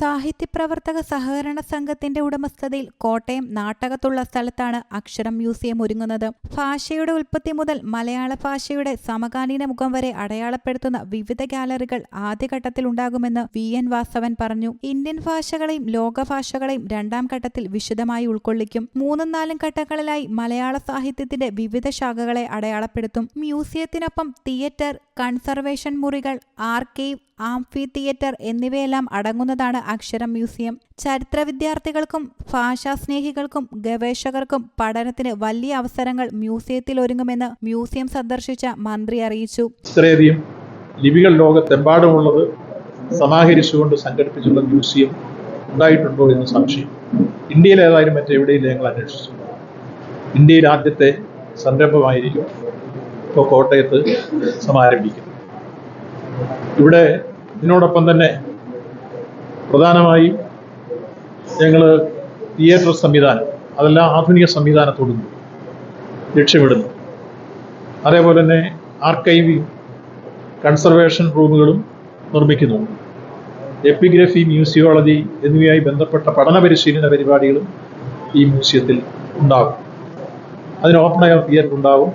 സാഹിത്യപ്രവർത്തക സഹകരണ സംഘത്തിന്റെ ഉടമസ്ഥതയിൽ കോട്ടയം നാട്ടകത്തുള്ള സ്ഥലത്താണ് അക്ഷരം മ്യൂസിയം ഒരുങ്ങുന്നത്. ഭാഷയുടെ ഉൽപ്പത്തി മുതൽ മലയാള ഭാഷയുടെ സമകാലീന മുഖം വരെ അടയാളപ്പെടുത്തുന്ന വിവിധ ഗാലറികൾ ആദ്യഘട്ടത്തിൽ ഉണ്ടാകുമെന്ന് വി. എൻ. വാസവൻ പറഞ്ഞു. ഇന്ത്യൻ ഭാഷകളെയും ലോകഭാഷകളെയും രണ്ടാം ഘട്ടത്തിൽ വിശദമായി ഉൾക്കൊള്ളിക്കും. മൂന്നും നാലും ഘട്ടങ്ങളിലായി മലയാള സാഹിത്യത്തിന്റെ വിവിധ ശാഖകളെ അടയാളപ്പെടുത്തും. മ്യൂസിയത്തിനൊപ്പം തിയേറ്റർ കൺസർവേഷൻ മുറികൾ ആർക്കൈവ് ആംഫി തിയേറ്റർ എന്നിവയെല്ലാം അടങ്ങുന്നതാണ് അക്ഷരം മ്യൂസിയം. ചരിത്ര വിദ്യാർത്ഥികൾക്കും ഭാഷാസ്നേഹികൾക്കും ഗവേഷകർക്കും പഠനത്തിന് വലിയ അവസരങ്ങൾ മ്യൂസിയത്തിൽ ഒരുങ്ങുമെന്ന് മ്യൂസിയം സന്ദർശിച്ച മന്ത്രി അറിയിച്ചു. ഇത്രയധികം ലിപികൾ ലോകത്തെമ്പാടുമുള്ളത് സമാഹരിച്ചുകൊണ്ട് സംഘടിപ്പിച്ചുള്ള മ്യൂസിയം ഉണ്ടായിട്ടുണ്ടോ എന്ന് സംശയം. ഇന്ത്യയിൽ ഏതായാലും മറ്റെവിടെയും ഞങ്ങൾ അന്വേഷിച്ചു. ഇന്ത്യയിൽ ആദ്യത്തെ സംരംഭമായിരിക്കും ഇപ്പോൾ കോട്ടയത്ത് സമാരംഭിക്കുന്നത്. ഇവിടെ ഇതിനോടൊപ്പം തന്നെ പ്രധാനമായി ഞങ്ങൾ തിയേറ്റർ സംവിധാനം അതെല്ലാം ആധുനിക സംവിധാനത്തോടുന്നു ലക്ഷ്യമിടുന്നു. അതേപോലെ തന്നെ ആർക്കൈവിംഗ് കൺസർവേഷൻ റൂമുകളും നിർമ്മിക്കുന്നു. എപ്പിഗ്രഫി മ്യൂസിയോളജി എന്നിവയുമായി ബന്ധപ്പെട്ട പഠന പരിശീലന പരിപാടികളും ഈ മ്യൂസിയത്തിൽ ഉണ്ടാകും. അതിന് ഓപ്പൺ എയർ തിയേറ്റർ ഉണ്ടാവും.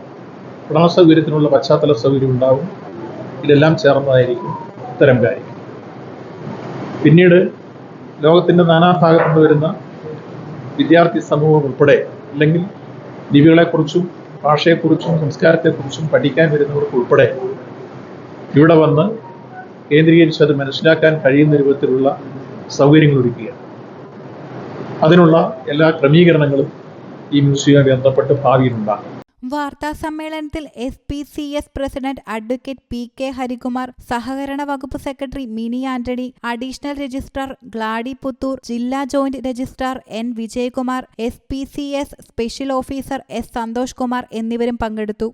പഠന സൗകര്യത്തിനുള്ള പശ്ചാത്തല സൗകര്യം ഉണ്ടാവും. ഇതെല്ലാം ചേർന്നതായിരിക്കും ഇത്തരം കാര്യം. പിന്നീട് ലോകത്തിന്റെ നാനാഭാഗത്തുനിന്ന് വരുന്ന വിദ്യാർത്ഥി സമൂഹം ഉൾപ്പെടെ അല്ലെങ്കിൽ ലിപികളെക്കുറിച്ചും ഭാഷയെക്കുറിച്ചും സംസ്കാരത്തെക്കുറിച്ചും പഠിക്കാൻ വരുന്നവർക്ക് ഉൾപ്പെടെ ഇവിടെ വന്ന് കേന്ദ്രീകരിച്ച് അത് മനസ്സിലാക്കാൻ കഴിയുന്ന രൂപത്തിലുള്ള സൗകര്യങ്ങൾ ഒരുക്കുക അതിനുള്ള എല്ലാ ക്രമീകരണങ്ങളും ഈ മ്യൂസിയവുമായി ബന്ധപ്പെട്ട് ഭാവിയിലുണ്ടാകും വാർത്താ സമ്മേളനത്തിൽ S P C S president advocate P K Harikumar സഹകരണ വകുപ്പ് secretary Mini Antony additional registrar Glady Puthur ജില്ലാ joint registrar N Vijayakumar S P C S special officer S Santhosh Kumar എന്നിവരും പങ്കെടുത്തു.